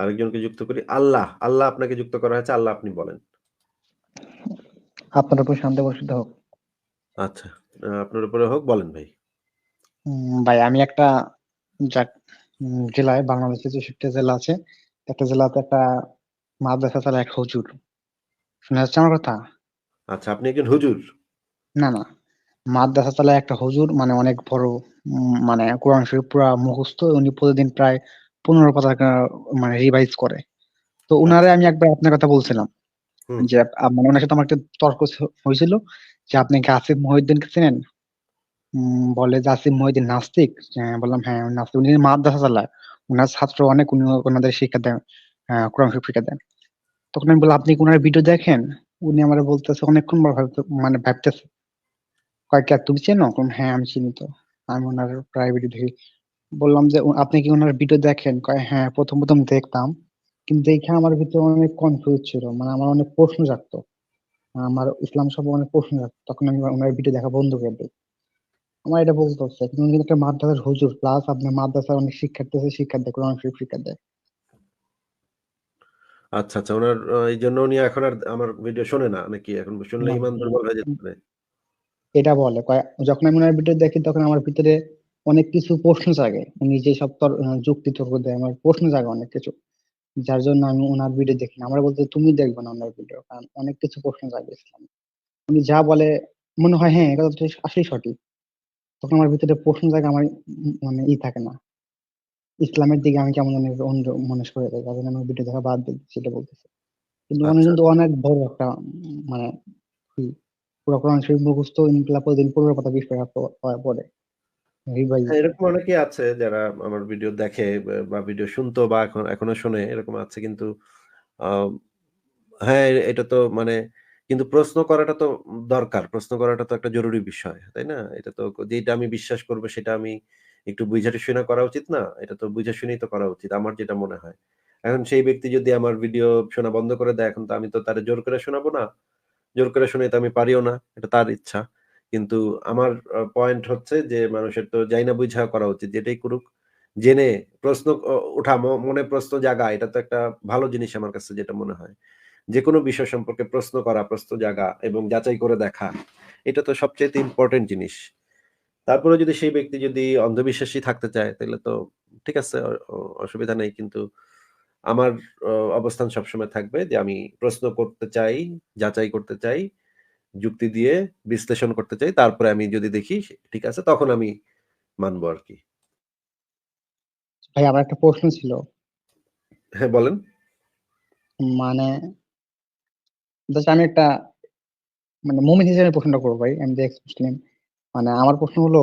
আরেকজনকে যুক্ত করি। আল্লাহ, আল্লাহ আপনাকে যুক্ত করা হয়েছে। আল্লাহ আপনি বলেন। আপনার উপর শান্তি বর্ষিত হোক। আচ্ছা। আপনার উপরে হোক বলেন ভাই। ভাই আমি একটা জেলায় বাংলাদেশে ৬৪ টা জেলা আছে। একটা জেলাতে একটা মাদ্রাসা চালায় এক হুজুর। শোনা যাচ্ছে আমার কথা? আচ্ছা, আপনি একজন হুজুর? না, না। মাদ্রাসা চালায় একটা হুজুর মানে অনেক বড় মানে কোরআন শরীফ পুরা মুখস্থ। উনি প্রতিদিন প্রায় ১৫ পাতাকা মানে রিভাইজ করে। তো উনারে। আমি একবার আপনার কথা বলছিলাম। যে মানে উনার সাথে আমার একটা তর্ক হয়েছিল যে, "আপনি কি আসিফ মহিউদ্দিনকে চেনেন?" বলে যে, "আসিফ মহিউদ্দিন নাস্তিক?" হ্যাঁ, বললাম, "হ্যাঁ, নাস্তিক। উনি মাদ্রাসা চালায়। উনার ছাত্র অনেক, উনি ওনাদের শিক্ষা দেন। কোরআন শিক্ষা দেন।" তখন আমি বললাম, "আপনি কি উনার ভিডিও দেখেন?" উনি আমার বলতেছে অনেকক্ষণ মানে ভাবতেছে। কয়েকটা "কে তুমি চেনো?" "হ্যাঁ, আমি চিনি তো। আমি ওনার প্রায় ভিডিও দেখি।" বললাম যে, আপনি কি ওনার ভিডিও দেখেন?" কয়, "হ্যাঁ, ১ম, ১ম দেখতাম। কিন্তু দেখে আমার ভিতরে অনেক কনফিউজ ছিল। মানে আমার অনেক প্রশ্ন জাগতো। আমার ইসলাম সম্পর্কে অনেক প্রশ্ন জাগতো। তখন আমি ওনার ভিডিও দেখা বন্ধ করে দেই।" আমার এটা বলতে হচ্ছে। কিন্তু উনি একটা মাদ্রাসার হুজুর প্লাস আপনার মাদ্রাসার অনেক শিক্ষার্থী আছে শিক্ষা দেয়, কোরআন শরীফ শিক্ষা দেয়। আচ্ছা, আচ্ছা। ওনার আ এইজন্য উনি এখন আর আমার ভিডিও শোনে না নাকি? এখন শুনলে ইমান দুর্বল হয়ে যেতে পারে? এটা বলে। যখন আমি ওনার ভিডিও দেখি তখন আমার ভিতরে অনেক কিছু প্রশ্ন জাগে। উনি যেসব তর আ যুক্তি তর্ক দেয় আমার প্রশ্ন জাগে অনেক কিছু। যার জন্য আমি ওনার ভিডিও দেখি না। আমারে বলছে, "তুমি দেখবা না ওনার ভিডিও।" কারণ অনেক কিছু প্রশ্ন জাগে ইসলামে। উনি যা বলে মনে হয় হ্যাঁ, এটা তো আসলেই সঠিক। তখন আমার ভিতরে প্রশ্ন জাগে আমার মানে ই থাকে না। ইসলামের দিকে আমি কেমন জানি অন্য মনস্ক হয়ে যাই। যার জন্য আমি ভিডিও দেখা বাদ দেই সেটা বলতেছে। কিন্তু উনি আচ্ছা। কিন্তু অনেক বড় একটা মানে পুরা কোরআন শরীফ মুখস্থ ইনশাল্লাহ প্রতিদিন ১৫ পাতা ২০ পারা প পড়া পড়ে। রিভাইজ হ্যাঁ, দেয়। এরকম অনেকেই আছে যারা আমার ভিডিও দেখে বা ভিডিও শুনতো বা এখন এখনও শোনে এরকম আছে কিন্তু হ্যাঁ, এটা তো মানে কিন্তু প্রশ্ন করাটা তো দরকার। প্রশ্ন করাটা তো একটা জরুরি বিষয়। তাই না? এটা তো যেটা আমি বিশ্বাস করব সেটা আমি একটু বুঝে শুনে করা উচিত না? এটা তো বুঝে শুনেই তো করা উচিত। আমার যেটা মনে হয়। এখন সেই ব্যক্তি যদি আমার ভিডিও শোনা বন্ধ করে দেয় এখন তো আমি তো তারে জোর করে শোনাবো না। জোর করে শুনে তো আমি পারিও না। এটা তার ইচ্ছা। কিন্তু আমার পয়েন্ট হচ্ছে যে মানুষের তো জাইনা না বুইঝা করা উচিত। যেটাই করুক জেনে প্রশ্ন ওঠা মনে প্রশ্ন জাগা এটা তো একটা ভালো জিনিস আমার কাছে যেটা মনে হয়। যেকোনো বিষয় সম্পর্কে প্রশ্ন করা, প্রশ্ন জাগা এবং যাচাই করে দেখা। এটা তো সবচেয়ে ইম্পর্টেন্ট জিনিস। তারপরেও যদি সেই ব্যক্তি যদি অন্ধবিশ্বাসী থাকতে চায় তাহলে তো ঠিক আছে অসুবিধা নেই। কিন্তু আমার অবস্থান সবসময় থাকবে যে আমি প্রশ্ন করতে চাই, যাচাই করতে চাই, যুক্তি দিয়ে বিশ্লেষণ করতে চাই। তারপরে আমি যদি দেখি ঠিক আছে তখন আমি মানবো আরকি। ভাই আমার একটা প্রশ্ন ছিল। হ্যাঁ, বলেন। মানে আমি একটা মানে মুমিন হিসেবে প্রশ্নটা করব ভাই। আমি এক্স মুসলিম। মানে আমার প্রশ্ন হলো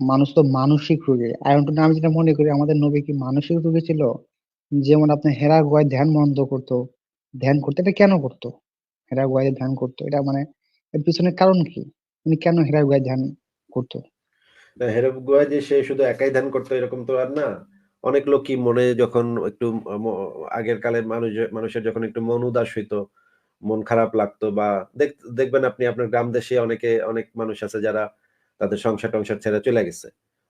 মানুষ তো মানসিক রোগী। Want আমি যেটা মনে করি আমাদের নবী কি মানসিক রোগী ছিল? যেমন আপনার হেরা গুহায় ধ্যান বন্ধ করতো ধ্যান করত। এটা কেন করতো হেরা গুহায় ধ্যান করতো এটা মানে এর পিছনের কারণ কি? উনি কেন হেরা গুহায় ধ্যান করত? হেরা গুহায় যে সে শুধু একাই ধ্যান করতো এরকম তো আর না। অনেক লোকই মনে যখন একটু আগের কালে মানুষ মানুষের যখন একটু মন উদাস হইতো, মন খারাপ লাগতো বা দেখবেন আপনি আপনার গ্রাম দেশে অনেকে অনেক মানুষ আছে যারা তাদের সংসার-টংসার ছেড়ে চলে গেছে।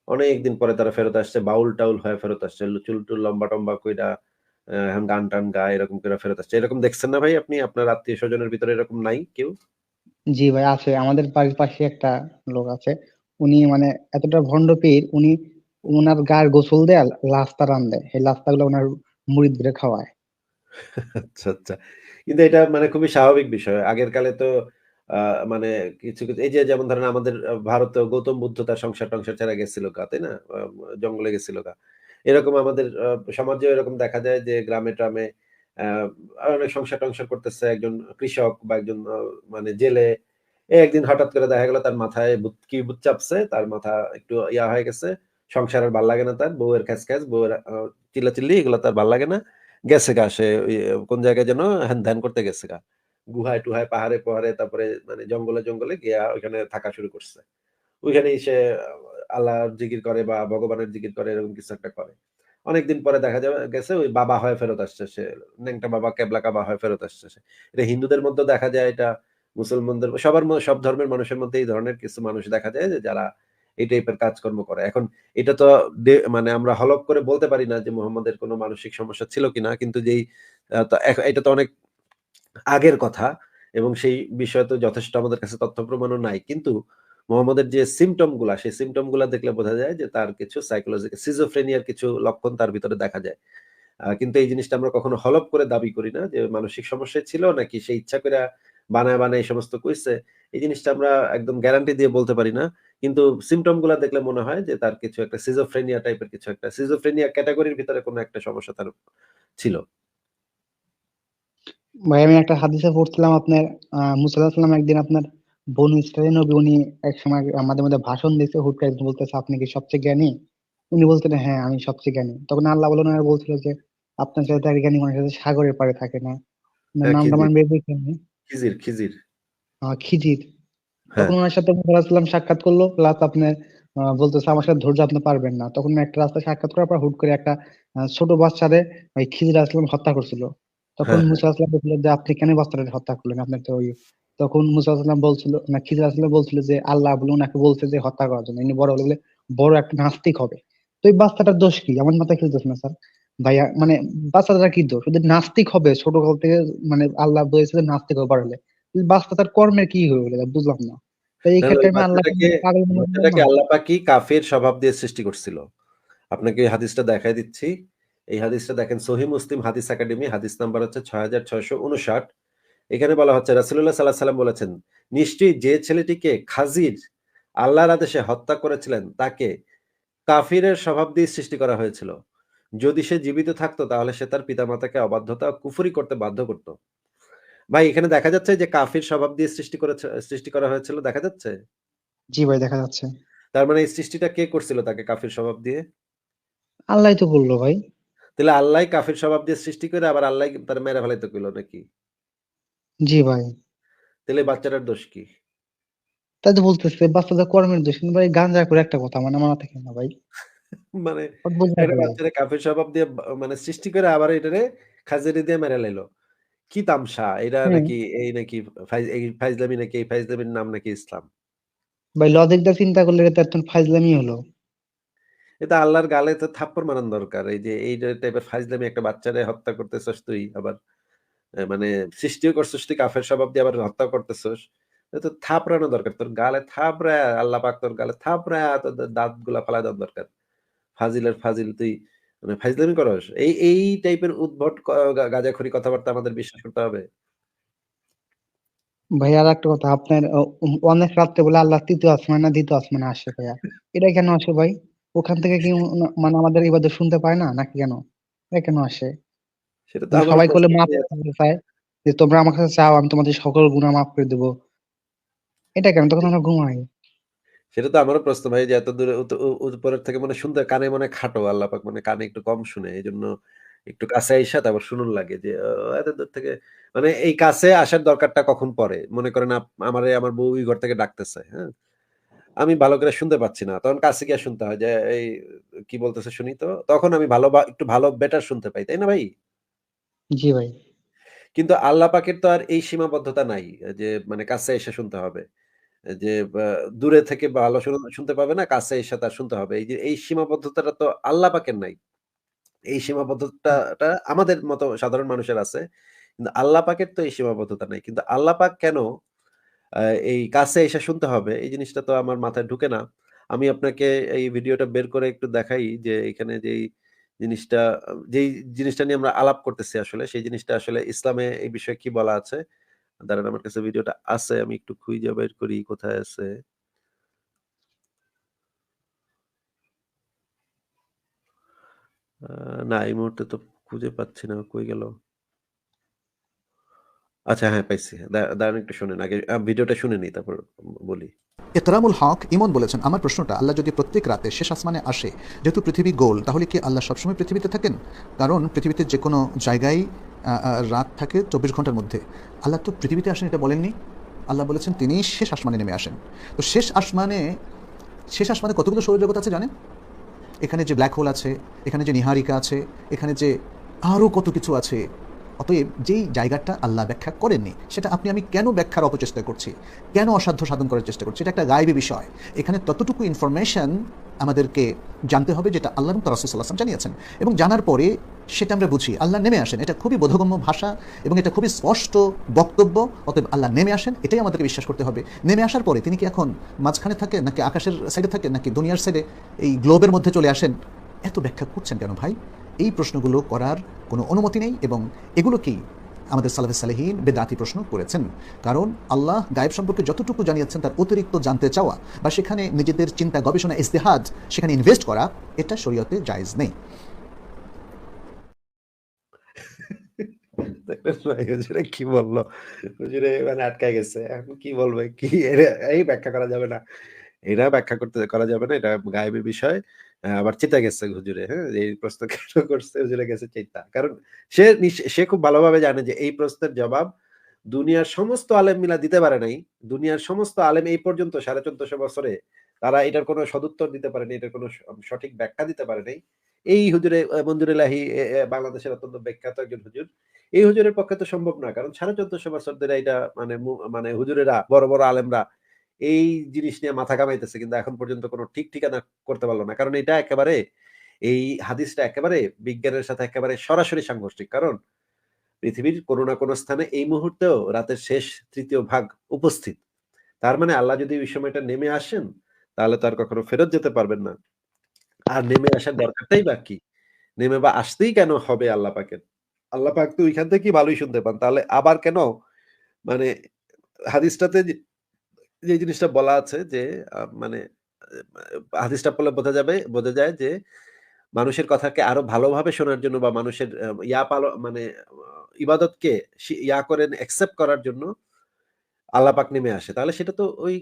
অনেকদিন পরে তারা ফেরত আসছে, বাউল-টাউল হয়ে ফেরত আসছে। চুল-টুল লম্বা-টম্বা কইরা আ এখন গান-টান গায় এরকম কইরা ফেরত আসছে। এরকম দেখছেন না ভাই আপনি? আপনার আত্মীয়-স্বজনের ভিতরে এরকম নাই কেউ? জি ভাই আছে। আমাদের বাড়ির পাশে একটা লোক আছে। উনি মানে এতটা ভন্ড পীর, উনি উনার গায়ের গোসল দেয়া লাশতা রান দেয়। এই লাশতাগুলো উনার মুরিদদের খাওয়ায়। আচ্ছা, আচ্ছা। কিন্তু এটা মানে খুবই স্বাভাবিক বিষয়। আগের কালে তো মানে কিছু, কিছু এই যে যেমন ধরেন আমাদের আ ভারতেও গৌতম বুদ্ধ তার সংসার-টংসার ছাড়া গেছিল গা, তাই না? জঙ্গলে গেছিল গা। এরকম আমাদের আ সমাজেও এরকম দেখা যায় যে গ্রামে-ট্রামে আ অনেক সংসার-টংসার করতেছে একজন কৃষক বা একজন মানে জেলে। একদিন হঠাৎ করে দেখা গেল তার মাথায় কি ভূত চাপছে, তার মাথা একটু ইয়া হয়ে গেছে। সংসার ভালো লাগে না তার। বউয়ের খেজ-খেজ, বউয়ের আ চিল্লাচিল্লি এগুলো তার ভালো লাগে না। গেছে গা সে কোন জায়গায় যেন হ্যান ধ্যান করতে গেছে গা। গুহায়-টুহায়, পাহাড়ে-পাহাড়ে তারপরে মানে জঙ্গলে-জঙ্গলে গিয়া ওইখানে থাকা শুরু করছে। ওইখানেই সে আল্লাহর জিকির করে বা ভগবানের জিকির করে এরকম কিছু একটা করে। অনেকদিন পরে দেখা যাবে গেছে ওই বাবা হয়ে ফেরত আসছে সে। ন্যাংটা বাবা, ক্যাবলা কাবা হয়ে ফেরত আসছে সে। এটা হিন্দুদের মধ্যেও দেখা যায় এটা মুসলমানদের সবার সব ধর্মের মানুষের মধ্যে এই ধরনের কিছু মানুষ দেখা যায় যে যারা এই টাইপের কাজকর্ম করে। এখন এটা তো মানে আমরা হলফ করে বলতে পারি না যে মোহাম্মদের কোনো মানসিক সমস্যা ছিল কিনা। কিন্তু যেই এটা তো অনেক আগের কথা এবং সেই বিষয়ে তো যথেষ্ট আমাদের কাছে তথ্য প্রমাণও নাই। কিন্তু মুহাম্মাদের যে সিম্পটমগুলা, সেই সিম্পটমগুলা দেখলে বোঝা যায় যে তার কিছু সাইকোলজিক্যাল সিজোফ্রেনিয়ার কিছু লক্ষণ তার ভিতরে দেখা যায়। কিন্তু এই জিনিসটা আমরা কখনো হলফ করে দাবি করি না যে মানসিক সমস্যায় ছিল নাকি সে ইচ্ছা কইরা বানায়, বানায় এই সমস্ত কইছে। এই জিনিসটা আমরা একদম গ্যারান্টি দিয়ে বলতে পারি না। কিন্তু সিম্পটমগুলা দেখলে মনে হয় যে তার কিছু একটা সিজোফ্রেনিয়া টাইপের কিছু একটা সিজোফ্রেনিয়া ক্যাটাগরির ভিতরে কোনো একটা সমস্যা তার ছিল। ভাই আমি একটা হাদিসে পড়ছিলাম আপনার আ মুসা আলাইহিস সালাম একদিন আপনার বনু ইসরাইলের নবী উনি একসময় আমাদের মধ্যে ভাষণ দিতে হুট করে বলতেছে, "আপনি কি সবচেয়ে জ্ঞানী?" উনি বলছিলেন, "হ্যাঁ, আমি সবচেয়ে জ্ঞানী।" তখন আল্লাহ বললেন আর বলছিল যে, "আপনার চাইতে আর জ্ঞানী মানুষ আছে সাগরের পাড়ে থাকে না?" হ্যাঁ, নামটা আমার বের করতে খিজির, খিজির। আ খিজির। হ্যাঁ। তখন উনার সাথে মুসা আলাইহিস সালাম সাক্ষাৎ করল। প্লাস আপনার বলতেছে, "আমার সাথে ধৈর্য আপনি পারবেন না।" তখন একটা রাস্তায় সাক্ষাৎ করার পর হুট করে একটা ছোট বাচ্চারে ওই খিজির আলাইহিস সালাম হত্যা করছিল। তখন হ্যাঁ, হ্যাঁ। মুসা আলাইহিস বলছিল যে, "আপনি কেন বাচ্চাটাকে হত্যা করলেন? আপনার তো ওই" তখন মুসা আলাইহিস বলছিল না খিজির আলাইহিস সালাম বলছিল যে, "আল্লাহ বলে উনাকে বলছে যে হত্যা করার জন্য। ইনি বড় হলে বলে বড় একটা নাস্তিক হবে।" তো এই বাচ্চাটার দোষ কি? আমার মাথায় খেলতেছে না স্যার। ভাইয়া মানে বাচ্চাটার কি দোষ? ও যদি নাস্তিক হবে ছোটকাল থেকে মানে আল্লাহ বলেছে যে নাস্তিক হবে বড় হলে। এই বাচ্চাটার কর্মের কি হয়ে গেল? বুঝলাম না। এই ক্ষেত্রে আমি না? আল্লাহ পাকই কাফের স্বভাব দিয়ে সৃষ্টি করছিল। আপনাকে এই হাদিসটা দেখায় দিচ্ছি। এই হাদিসটা দেখেন সহিহ মুসলিম হাদিস একাডেমি হাদিস নাম্বার হচ্ছে ৬৬৫৯ এখানে বলা হচ্ছে রাসূলুল্লাহ সাল্লাল্লাহু আলাইহি সাল্লাম বলেছেন, "নিশ্চয়ই যে ছেলেটিকে খাজির আল্লাহর আদেশে হত্যা করেছিলেন তাকে কাফিরের স্বভাব দিয়ে সৃষ্টি করা হয়েছিল। যদি সে জীবিত থাকতো তাহলে সে তার পিতামাতাকে অবাধ্যতা কুফরি করতে বাধ্য করত।" ভাই এখানে দেখা যাচ্ছে যে কাফির স্বভাব দিয়ে সৃষ্টি করেছে সৃষ্টি করা হয়েছিল দেখা যাচ্ছে? জি ভাই দেখা যাচ্ছে। তার মানে এই সৃষ্টিটা কে করছিল তাকে কাফির স্বভাব দিয়ে? আল্লাহ তো বলল ভাই। তাহলে আল্লাহ কাফির স্বভাব দিয়ে সৃষ্টি করে আবার আল্লাহই তারে মেরে ফেলাইতে কইল নাকি? জি ভাই। তাহলে বাচ্চাটার দোষ কি? তাই তো বলতেছে বাচ্চাদের কর্মের দোষ। কিন্তু ভাই গাঁজা করে একটা কথা মানে মাথায় খেলে না ভাই। মানে একটা লাগে। স্বভাব দিয়ে মানে সৃষ্টি করে আবার এটারে খাজিরি দিয়ে মেরে লাইলো। কি তামসা? এটা নাকি এই নাকি এই ফাইজলামি নাকি এই ফাইজলামির নাম নাকি ইসলাম? ভাই লজিক দিয়ে চিন্তা করলে এটা তো একদম ফাইজলামি হলো। এটা আল্লাহর গালে তো থাপ্পড় মারান দরকার। এই যে এই টাইপের ফাইজলামি একটা বাচ্চারে হত্যা করতেছস তুই আবার মানে সৃষ্টিও করছস, তুই কাফের স্বভাব দিয়ে আবার হত্যা করতেছস। এটা তো থাপড়ানো দরকার। তোর গালে থাপড়ায়া আল্লাহ পাক তোর গালে থাপড়ায়া তোর দা, দাঁতগুলা ফালায় দেওয়া দরকার। ফাজিলের ফাজিল তুই মানে ফাইজলামি করস? এই এই টাইপের উদ্ভট ক, গা, গাঁজাখুরি কথাবার্তা আমাদের বিশ্বাস করতে হবে? ভাই, আরেকটা কথা, আপনার অনেক রাত্রে বলে আল্লাহ ৩য় আসমানে না ২য় আসমানে আসে ভাইয়া। এটা কেন আসে ভাই? ওখান থেকে কি মানে আমাদের ইবাদত শুনতে পায় না, নাকি কেন? এটা কেন আসে? সেটা তো মানে বলে প্রশ্ন মাফ চায় যে তোমরা আমার কাছে চাও আমি তোমাদের সকল গুনাহ মাফ করে দেব। এটা কেন? তখন আমরা ঘুমাই। সেটা তো আমারও প্রশ্ন ভাই যে এত দূরে উপরের থেকে মনে শুনতে কানে মনে খাটো আল্লাহ পাক মানে কানে একটু কম শুনে। এজন্য একটু কাছে আইসা তারপর শুনুন লাগে যে এত দূর থেকে মানে এই কাছে আসার দরকারটা কখন পরে মনে করেন আমারে আমার বউ ঘর থেকে ডাকতেছে, হ্যাঁ? আমি ভালো করে শুনতে পাচ্ছি না। তখন কাছে গিয়ে শুনতে হয় যে এই কি বলতেছে শুনি তো। তখন আমি ভালো বা একটু ভালো বেটার শুনতে পাই। তাই না ভাই? জি ভাই। কিন্তু আল্লাহ পাকের তো আর এই সীমাবদ্ধতা নাই। যে মানে কাছে এসে শুনতে হবে। যে দূরে থেকে ভালো শুন শুনতে পাবে না, কাছে এসে তার শুনতে হবে। এই যে এই সীমাবদ্ধতাটা তো আল্লাহ পাকের নাই। এই সীমাবদ্ধতাটা আমাদের মতো সাধারণ মানুষের আছে। কিন্তু আল্লাহ পাকের তো এই সীমাবদ্ধতা নাই। কিন্তু আল্লাহ পাক কেন এই কাছে এসে শুনতে হবে এই জিনিসটা তো আমার মাথায় ঢুকে না। আমি আপনাকে এই ভিডিওটা বের করে একটু দেখাই যে এখানে যেই জিনিসটা যে জিনিসটা নিয়ে আমরা আলাপ করতেছি আসলে, সেই জিনিসটা আসলে ইসলামে এই বিষয়ে কি বলা আছে? দাঁড়ান, আমার কাছে ভিডিওটা আছে। আমি একটু খুঁজে বের করি কোথায় আছে? না, এই মুহূর্তে তো খুঁজে পাচ্ছি না। কই গেল? আচ্ছা হ্যাঁ পাইছি। দাঁড়ান একটু শোনেন। আগে ভিডিওটা শুনে নিই, তারপর বলি। ইকরামুল হক ইমন বলেছেন, আমার প্রশ্নটা, আল্লাহ যদি প্রত্যেক রাতে শেষ আসমানে আসে, যেহেতু পৃথিবী গোল, তাহলে কি আল্লাহ সবসময় পৃথিবীতে থাকেন কারণ পৃথিবীতে যে কোনো জায়গায় রাত থাকে চব্বিশ ঘণ্টার মধ্যে আল্লাহ তো পৃথিবীতে আসেন, এটা বলেননি আল্লাহ বলেছেন, তিনি শেষ আসমানে নেমে আসেন তো শেষ আসমানে শেষ আসমানে কতগুলো সৌরজগৎ আছে জানেন এখানে যে ব্ল্যাক হোল আছে, এখানে যে নিহারিকা আছে, এখানে যে আরও কত কিছু আছে অতএব যেই জায়গাটা আল্লাহ ব্যাখ্যা করেননি, সেটা আপনি আমি কেন ব্যাখ্যার অপচেষ্টা করছি? কেন অসাধ্য সাধন করার চেষ্টা করছি? এটা একটা গায়েবী বিষয়। এখানে ততটুকু ইনফরমেশন আমাদেরকে জানতে হবে যেটা আল্লাহ এবং তারাসুল্লাহাম জানিয়েছেন। এবং জানার পরে সেটা আমরা বুঝি, আল্লাহ নেমে আসেন। এটা খুবই বোধগম্য ভাষা এবং এটা খুবই স্পষ্ট বক্তব্য, অতএব আল্লাহ নেমে আসেন, এটাই আমাদেরকে বিশ্বাস করতে হবে। নেমে আসার পরে তিনি কি এখন মাঝখানে থাকেন নাকি আকাশের সাইডে থাকেন নাকি দুনিয়ার সাইডে এই গ্লোবের মধ্যে চলে আসেন? এত ব্যাখ্যা করছেন কেন ভাই? এই প্রশ্নগুলো করার কোনো অনুমতি নেই এবং এগুলোকেই আমাদের সালাফে সালেহীন বেদাতি প্রশ্ন করেছেন। কারণ আল্লাহ গায়েব সম্পর্কে যতটুকু জানিয়েছেন, তার অতিরিক্ত জানতে চাওয়া বা সেখানে নিজেদের চিন্তা, গবেষণা, ইস্তেহাদ সেখানে ইনভেস্ট করা, এটা শরীয়তে জায়েজ নেই। কি বলল? মানে আটকায় গেছে। এখন কি বলবে? কি? এই ব্যাখ্যা করা যাবে না। এটা ব্যাখ্যা করতে করা যাবে না, এটা গায়েবের বিষয়। আবার চিতা গেছে হুজুরে হ্যাঁ? এই প্রশ্ন কেন করছে, হুজুরে গেছে চিন্তা কারণ সে সে খুব ভালোভাবে জানে যে এই প্রশ্নের জবাব দুনিয়ার সমস্ত আলেম মিলা দিতে পারে নাই। দুনিয়ার সমস্ত আলেম এই পর্যন্ত, সাড়ে চোদ্দশো বছরে, তারা এটার কোনো সদুত্তর দিতে পারেনি এটার কোনো সঠিক ব্যাখ্যা দিতে পারে নাই। এই হুজুরে মঞ্জুরুল্লাহি বাংলাদেশের অত্যন্ত বিখ্যাত একজন হুজুর। এই হুজুরের পক্ষে তো সম্ভব না, কারণ সাড়ে চোদ্দশো বছর ধরে এটা মানে মানে হুজুরেরা, বড় বড় আলেমরা এই জিনিস নিয়ে মাথা কামাইতেছে কিন্তু এখন পর্যন্ত কোনো ঠিক ঠিকানা করতে পারল না। কারণ এটা একেবারে, এই হাদিসটা একেবারে বিজ্ঞানের সাথে একেবারে সরাসরি সাংঘর্ষিক। কারণ পৃথিবীর কোনো না কোনো স্থানে এই মুহূর্তেও রাতের শেষ তৃতীয় ভাগ উপস্থিত। তার মানে আল্লাহ যদি ওই সময়টা নেমে আসেন, তাহলে তো আর কখনো ফেরত যেতে পারবেন না। আর নেমে আসার দরকারটাই বা কি নেমে বা আসতেই কেন হবে আল্লাহ পাকের? আল্লাহ পাক তো ওইখান থেকেই ভালোই শুনতে পান। তাহলে আবার কেন? মানে হাদিসটাতে যে জিনিসটা বলা আছে যে মানে হাদিসটা পড়লে বোঝা যাবে, বোঝা যায় যে, মানুষের কথাকে আরও ভালোভাবে শোনার জন্য বা মানুষের ইয়া পালো মানে ইবাদতকে ইয়া করেন অ্যাকসেপ্ট করার জন্য আল্লাহ পাক নেমে আসে। তাহলে সেটা তো ওই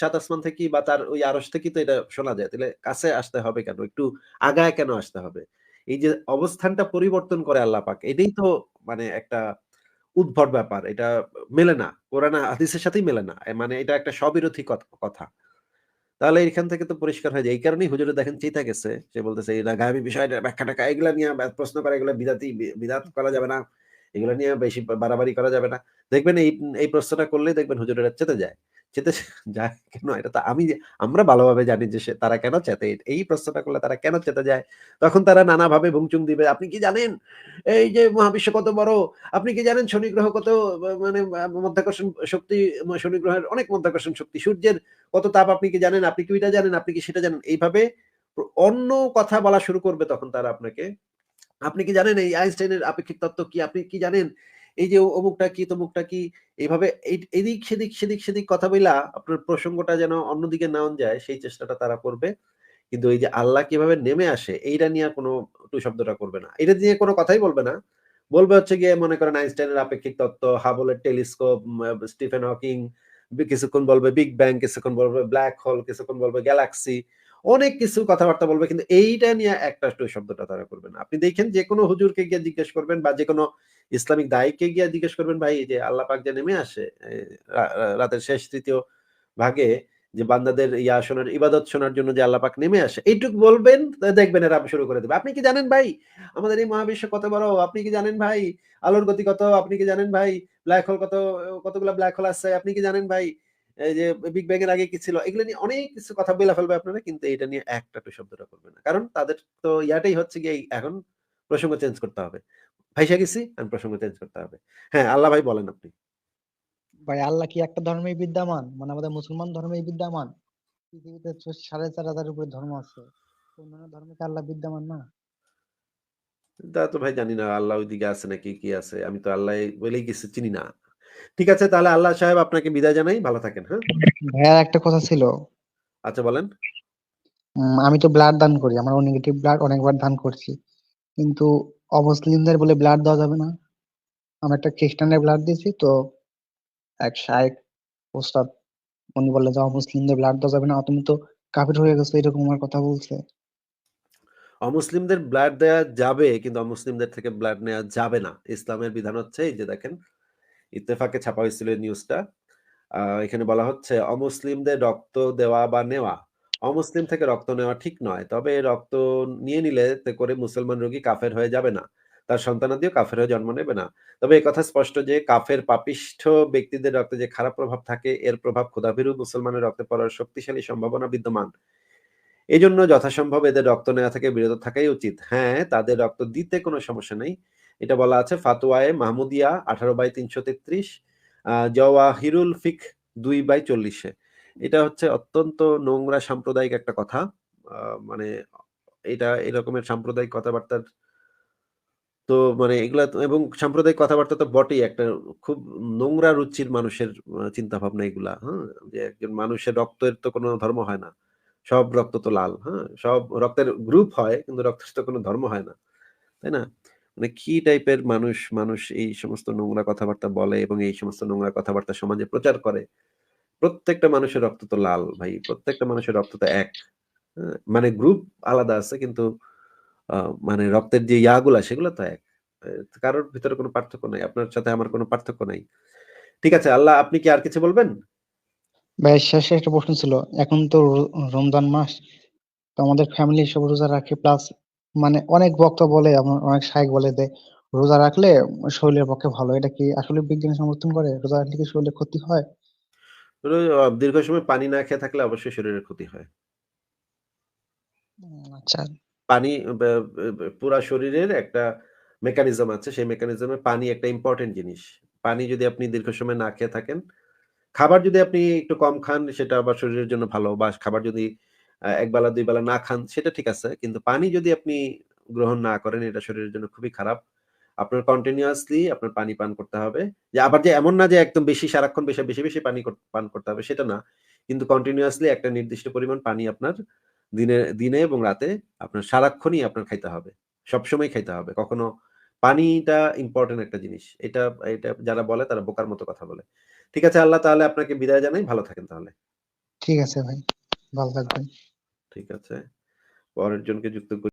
সাত আসমান থেকে বা তার ওই আরস থেকেই তো এটা শোনা যায়। তাহলে কাছে আসতে হবে কেন? একটু আগায় কেন আসতে হবে? এই যে অবস্থানটা পরিবর্তন করে আল্লাহ পাক, এটাই তো মানে একটা উদ্ভট ব্যাপার, এটা মেলে না। কোরআন হাদিসের সাথেই মেলে না। মানে এটা একটা স্ববিরোধী কথা। তাহলে এখান থেকে তো পরিষ্কার হয়ে যায়। এই কারণেই হুজুরে দেখেন চিতা গেছে। সে বলতেছে এই গায়েবী বিষয়টা ব্যাখ্যা টাকা এগুলা নিয়ে প্রশ্ন করে, এগুলো বিদাতি বিদাত করা যাবে না। এগুলো নিয়ে বেশি বাড়াবাড়ি করা যাবে না। দেখবেন এই এই প্রশ্নটা করলে দেখবেন হুজুরেরা চেতে যায়। চেতে যায় কেন? এটা তো আমি আমরা ভালোভাবে জানি যে সে, তারা কেন চেতে? এই প্রশ্নটা করলে তারা কেন চেতে যায়? তখন তারা নানাভাবে ভুংচুং দিবে, আপনি কি জানেন? এই যে মহাবিশ্ব কত বড়! আপনি কি জানেন শনি গ্রহ কত মানে মধ্যাকর্ষণ শক্তি, শনি গ্রহের অনেক মধ্যাকর্ষণ শক্তি, সূর্যের কত তাপ আপনি কি জানেন? আপনি কি এটা জানেন? আপনি কি সেটা জানেন? এইভাবে অন্য কথা বলা শুরু করবে তখন তারা আপনাকে আপনি কি জানেন এই আইনস্টাইনের আপেক্ষিক তত্ত্ব কি? আপনি কি জানেন এই যে অমুকটা কি, তমুকটা কি? এইভাবে এদিক, সেদিক সেদিক সেদিক কথা বইলা আপনার প্রসঙ্গটা যেন অন্যদিকে নাও যায়, সেই চেষ্টাটা তারা করবে। কিন্তু এই যে আল্লাহ কীভাবে নেমে আসে, এইটা নিয়ে কোনো টু শব্দটা করবে না। এটা নিয়ে কোনো কথাই বলবে না। বলবে হচ্ছে গিয়ে, মনে করেন আইনস্টাইনের আপেক্ষিক তত্ত্ব, হাবলের টেলিস্কোপ স্টিফেন হকিং, কিছুক্ষণ বলবে বিগ ব্যাং, কিছুক্ষণ বলবে ব্ল্যাক হোল, কিছুক্ষণ বলবে গ্যালাক্সি অনেক কিছু কথাবার্তা বলবে, কিন্তু এইটা নিয়ে একটা শব্দটা তারা করবে না। আপনি দেখেন যে কোনো হুজুরকে গিয়ে জিজ্ঞেস করবেন বা যে কোনো ইসলামিক দায়ীকে গিয়ে জিজ্ঞেস করবেন, ভাই যে আল্লাহ পাক যে নেমে আসে রাতের শেষ তৃতীয় ভাগে যে বান্দাদের ইয়া শোনার, ইবাদত শোনার জন্য যে আল্লাহ পাক নেমে আসে, এইটুক বলবেন দেখবেন এরা শুরু করে দেবে। আপনি কি জানেন ভাই? আমাদের এই মহাবিশ্ব কত বড়, আপনি কি জানেন ভাই? আলোর গতি কত, আপনি কি জানেন ভাই? ব্ল্যাক হোল কত, কতগুলো ব্ল্যাক হোল আছে, আপনি কি জানেন ভাই? যে বিগ ব্যাং এর আগে কি ছিল? এগুলো নিয়ে অনেক কিছু কথা বলে ফেলবে আপনারা কিন্তু এটা নিয়ে একটা টু শব্দটা করবে না। কারণ তাদের তো ইয়াটাই হচ্ছে গিয়ে এখন প্রসঙ্গ চেঞ্জ করতে হবে। ভাইসা গেছি আমি প্রসঙ্গ চেঞ্জ করতে হবে। হ্যাঁ আল্লাহ ভাই বলেন আপনি। ভাই আল্লাহ কি একটা ধর্মেই বিদ্যমান? মানে আমাদের মুসলমান ধর্মেই বিদ্যমান? পৃথিবীতে সাড়ে চার হাজার উপরে ধর্ম আছে। অন্যান্য ধর্মে কি আল্লাহ বিদ্যমান না? তা তো ভাই জানি না আল্লাহ ওইদিকে আছে নাকি কি আছে? আমি তো আল্লাহ বলেই কিছু চিনি না। ঠিক আছে তাহলে আল্লাহ সাহেব আপনাকে বিদায় জানাই ভালো থাকেন হ্যাঁ? ভাইয়ার একটা কথা ছিল। আচ্ছা বলেন। আমি তো ব্লাড দান করি আমার ও নেগেটিভ ব্লাড অনেকবার দান করছি। কিন্তু অমুসলিমদের বলে ব্লাড দেওয়া যাবে না। আমি একটা খ্রিস্টানের ব্লাড দিয়েছি তো এক শায়েক ওস্তাদ উনি বললে যে অমুসলিমদের ব্লাড দেওয়া যাবে না। তুমি তো কাফির হয়ে গেছো এরকম আমার কথা বলছে। অমুসলিমদের ব্লাড দেওয়া যাবে কিন্তু অমুসলিমদের থেকে ব্লাড নেওয়া যাবে না। ইসলামের বিধান হচ্ছে এই যে দেখেন ইত্তেফাকে ছাপা হয়েছিল নিউজটা এখানে বলা হচ্ছে, অমুসলিমদের রক্ত দেওয়া বা নেওয়া। অমুসলিম থেকে রক্ত নেওয়া ঠিক নয়, তবে রক্ত নিয়ে নিলে করে মুসলমান রোগী কাফের হয়ে যাবে না। তার সন্তানাদিও কাফের হয়ে জন্ম নেবে না। তবে কথা স্পষ্ট যে, কাফের পাপিষ্ঠ ব্যক্তিদের রক্তে যে খারাপ প্রভাব থাকে, এর প্রভাব ক্ষুধাভীরু মুসলমানের রক্তে পড়ার শক্তিশালী সম্ভাবনা বিদ্যমান। এই জন্য যথাসম্ভব এদের রক্ত নেওয়া থেকে বিরত থাকাই উচিত। হ্যাঁ তাদের রক্ত দিতে কোনো সমস্যা নেই। এটা বলা আছে, ফাতোয়ায়ে মাহমুদিয়া আঠারো বাই তিনশো তেত্রিশ জওয়াহিরুল ফিক দুই বাই চল্লিশে। এটা হচ্ছে অত্যন্ত নোংরা সাম্প্রদায়িক একটা কথা মানে এটা এরকমের সাম্প্রদায়িক কথাবার্তার তো মানে এগুলা এবং সাম্প্রদায়িক কথাবার্তা তো বটেই, একটা খুব নোংরা রুচির মানুষের চিন্তা ভাবনা এগুলা হ্যাঁ? যে একজন মানুষের রক্তের তো কোনো ধর্ম হয় না, সব রক্ত তো লাল হ্যাঁ? সব রক্তের গ্রুপ হয়, কিন্তু রক্তের তো কোনো ধর্ম হয় না, তাই না? মানে কি টাইপের মানুষ মানুষ এই সমস্ত নোংরা কথাবার্তা বলে এবং এই সমস্ত নোংরা কথাবার্তা সমাজে প্রচার করে? প্রত্যেকটা মানুষের রক্ত তো লাল ভাই প্রত্যেকটা মানুষের রক্ত তো এক। হ্যাঁ, মানে গ্রুপ আলাদা আছে কিন্তু মানে রক্তের যে ইয়াগুলা সেগুলো তো এক। কারোর ভিতরে কোনো পার্থক্য নাই আপনার সাথে আমার কোনো পার্থক্য নাই। ঠিক আছে আল্লাহ আপনি কি আর কিছু বলবেন? ভাই শেষে একটা প্রশ্ন ছিল এখন তো রমজান মাস তো আমাদের ফ্যামিলি সব রোজা রাখে প্লাস মানে অনেক বক্তা বলে আমার অনেক শাইখ বলে যে রোজা রাখলে শরীরের পক্ষে ভালো। এটা কি আসলে বিজ্ঞান সমর্থন করে? রোজা রাখলে কি শরীরে ক্ষতি হয়? দীর্ঘ সময় পানি না খেয়ে থাকলে অবশ্যই শরীরের ক্ষতি হয়। আচ্ছা। পানি ব- ব- পুরা শরীরের একটা মেকানিজম আছে। সেই মেকানিজমে পানি একটা ইম্পর্টেন্ট জিনিস। পানি যদি আপনি দীর্ঘ সময় না খেয়ে থাকেন খাবার যদি আপনি একটু কম খান সেটা আবার শরীরের জন্য ভালো। বা খাবার যদি এক বেলা, দুই বেলা না খান, সেটা ঠিক আছে। কিন্তু পানি যদি আপনি গ্রহণ না করেন, এটা শরীরের জন্য খুবই খারাপ। আপনার কন্টিনিউয়াসলি আপনার পানি পান করতে হবে। যে আবার যে এমন না যে একদম বেশি, সারাক্ষণ বেশি বেশি বেশি পানি পান করতে হবে, সেটা না। কিন্তু কন্টিনিউয়াসলি একটা নির্দিষ্ট পরিমাণ পানি আপনার দিনে দিনে এবং রাতে আপনার সারাক্ষণই আপনার খাইতে হবে। সবসময় খাইতে হবে। কখনো পানিটা ইম্পর্টেন্ট একটা জিনিস। এটা এটা যারা বলে তারা বোকার মতো কথা বলে। ঠিক আছে, আল্লাহ তাহলে আপনাকে বিদায় জানাই। ভালো থাকেন তাহলে। ঠিক আছে ভাই। ভালো থাকবেন। ঠিক আছে? পরের জনকে যুক্ত